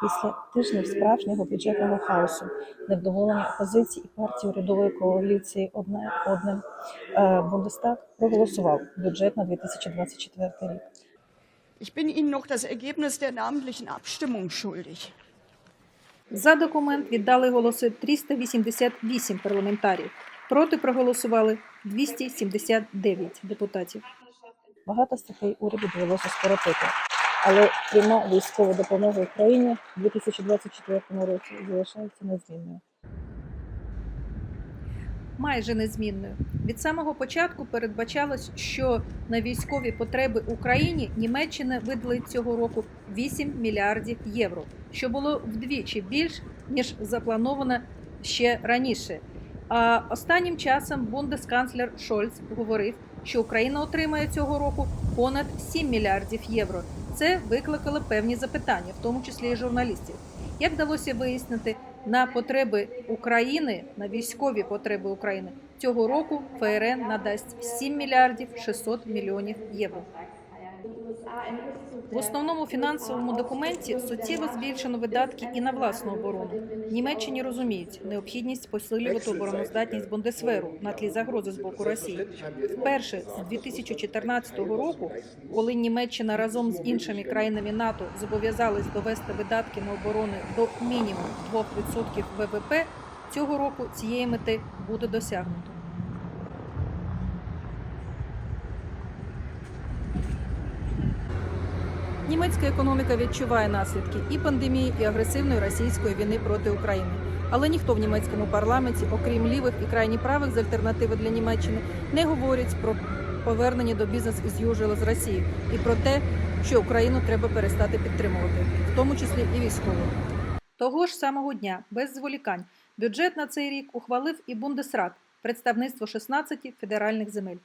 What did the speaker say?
Після тижнів справжнього бюджетного хаосу, невдоволення опозиції і партії урядової коаліції одне одним, е, Бундестаг проголосував бюджет на 2024 рік. Ich bin Ihnen noch das Ergebnis der namentlichen Abstimmung schuldig. За документ віддали голоси 388 парламентарів. Проти проголосували 279 депутатів. Багато статей уряду довелося скоротити, але пряма військова допомога Україні у 2024 році залишається незмінною. майже незмінною. Від самого початку передбачалось, що на військові потреби Україні Німеччина виділить цього року 8 мільярдів євро, що було вдвічі більш ніж заплановано ще раніше. Останнім часом бундесканцлер Шольц говорив, що Україна отримає цього року понад 7 мільярдів євро. Це викликало певні запитання, в тому числі і журналістів. Як вдалося вияснити, на потреби України, на військові потреби України цього року ФРН надасть 7 мільярдів 600 мільйонів євро. В основному фінансовому документі суттєво збільшено видатки і на власну оборону. Німеччині розуміють необхідність посилювати обороноздатність Бундесверу на тлі загрози з боку Росії. Вперше з 2014 року, коли Німеччина разом з іншими країнами НАТО зобов'язались довести видатки на оборону до мінімум 2% ВВП, цього року цієї мети буде досягнуто. Німецька економіка відчуває наслідки і пандемії, і агресивної російської війни проти України. Але ніхто в німецькому парламенті, окрім лівих і крайні правих з альтернативи для Німеччини, не говорить про повернення до бізнес із южила з Росії і про те, що Україну треба перестати підтримувати, в тому числі і військово. Того ж самого дня, без зволікань, бюджет на цей рік ухвалив і Бундесрат, представництво 16 федеральних земель.